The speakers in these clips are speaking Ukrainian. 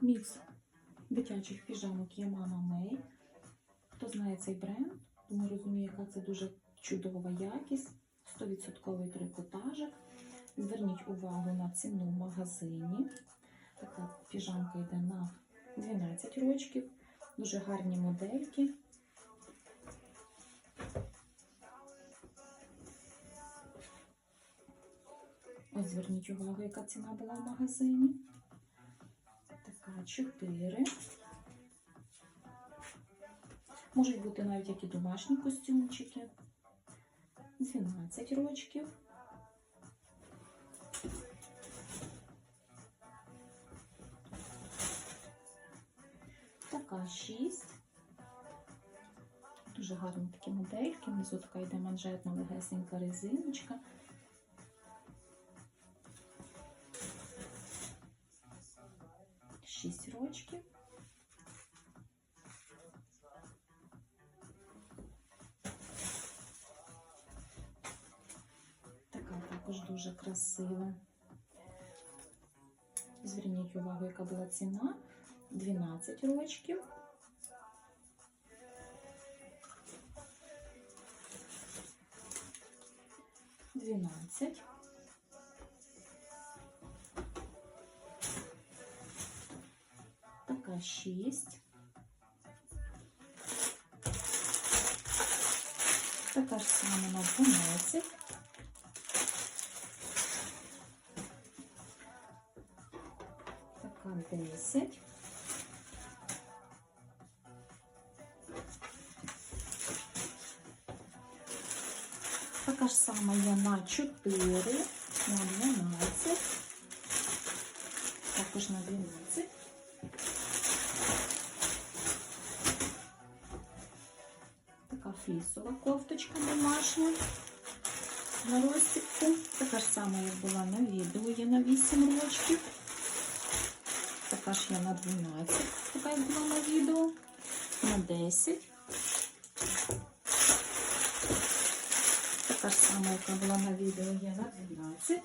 Мікс дитячих піжамок Mama May. Хто знає цей бренд, думаю, розуміє, яка це дуже чудова якість. 100% трикотажик. Зверніть увагу на ціну в магазині. Така піжамка йде на 12 рочків. Дуже гарні модельки. Ось зверніть увагу, яка ціна була в магазині. Така 4. Можуть бути навіть які домашні костюмчики. 12 рочків. Така 6. Дуже гарні такі модельки. Внизу така йде манжетна легесенька резиночка. Шість рочків. Така також дуже красива. Зверніть увагу, яка була ціна. 12 рочків. Двенадцать. Така шість. Така ж сама на 12. Така 10. Така ж сама на 4, на 12. Також на 12. Така флісова кофточка домашня на розтіпку. Така ж сама, як була на відео, є на 8 рочків. Така ж є на 12, така як була на відео, на 10. Така ж сама, яка була на відео, є на 12.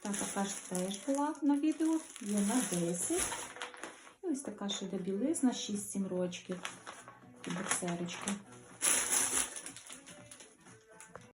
Та така ж теж була на відео, є на 10. І ось така ще іде білизна 6-7 рочків. І боксерочки.